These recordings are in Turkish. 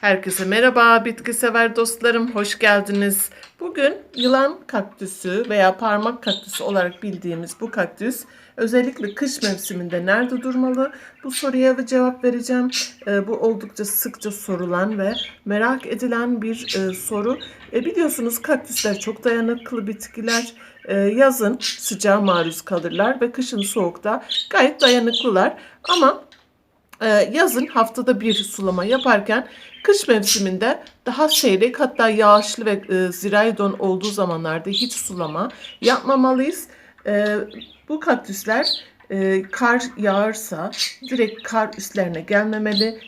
Herkese merhaba bitki sever dostlarım hoş geldiniz. Bugün yılan kaktüsü veya parmak kaktüsü olarak bildiğimiz bu kaktüs özellikle kış mevsiminde nerede durmalı? Bu soruya ve cevap vereceğim. Ee, bu oldukça sıkça sorulan ve merak edilen bir e, soru. E, biliyorsunuz kaktüsler çok dayanıklı bitkiler. E, yazın sıcağa maruz kalırlar ve kışın soğukta gayet dayanıklılar. Ama yazın haftada bir sulama yaparken kış mevsiminde daha seyrek hatta yağışlı ve e, zirai don olduğu zamanlarda hiç sulama yapmamalıyız. Ee, bu kaktüsler e, kar yağarsa direkt kar üstlerine gelmemeli.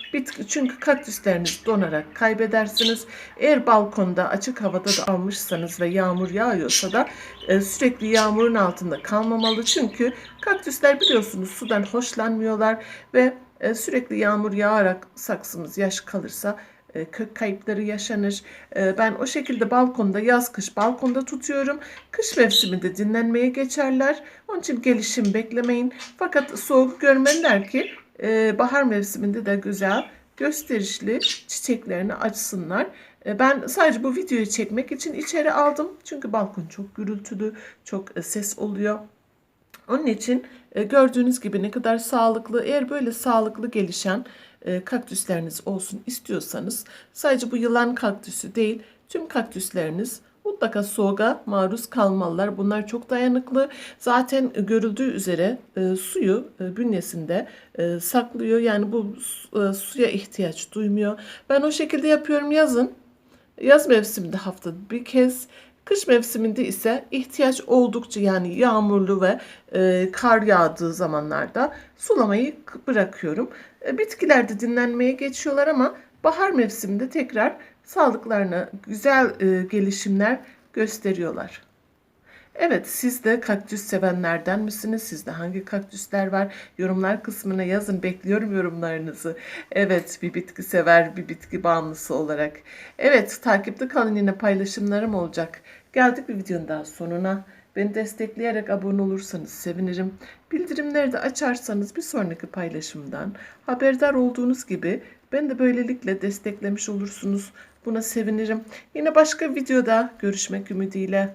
Çünkü kaktüsleriniz donarak kaybedersiniz. Eğer balkonda açık havada da almışsanız ve yağmur yağıyorsa da e, sürekli yağmurun altında kalmamalı. Çünkü kaktüsler biliyorsunuz sudan hoşlanmıyorlar ve sürekli yağmur yağarak saksımız yaş kalırsa e, kök kayıpları yaşanır. E, Ben o şekilde balkonda yaz kış balkonda tutuyorum. Kış mevsiminde dinlenmeye geçerler. Onun için gelişim beklemeyin. Fakat soğuk görmeliler ki e, bahar mevsiminde de güzel gösterişli çiçeklerini açsınlar. E, Ben sadece bu videoyu çekmek için içeri aldım. Çünkü balkon çok gürültülü, çok e, ses oluyor. Onun için e, gördüğünüz gibi ne kadar sağlıklı, eğer böyle sağlıklı gelişen e, kaktüsleriniz olsun istiyorsanız sadece bu yılan kaktüsü değil, tüm kaktüsleriniz mutlaka soğuğa maruz kalmalılar. Bunlar çok dayanıklı. Zaten görüldüğü üzere e, suyu bünyesinde saklıyor. Yani bu suya ihtiyaç duymuyor. Ben o şekilde yapıyorum yazın. Yaz mevsiminde haftada bir kez, kış mevsiminde ise ihtiyaç oldukça yani yağmurlu ve e, kar yağdığı zamanlarda sulamayı bırakıyorum. E, bitkiler de dinlenmeye geçiyorlar ama bahar mevsiminde tekrar sağlıklarına güzel e, gelişimler gösteriyorlar. Evet, siz de kaktüs sevenlerden misiniz? Sizde hangi kaktüsler var? Yorumlar kısmına yazın. Bekliyorum yorumlarınızı. Evet, bir bitki sever, bir bitki bağımlısı olarak. Evet, takipte kalın yine paylaşımlarım olacak. Geldik bir videonun daha sonuna. Beni destekleyerek abone olursanız sevinirim. Bildirimleri de açarsanız bir sonraki paylaşımdan haberdar olduğunuz gibi beni de böylelikle desteklemiş olursunuz. Buna sevinirim. Yine başka videoda görüşmek ümidiyle.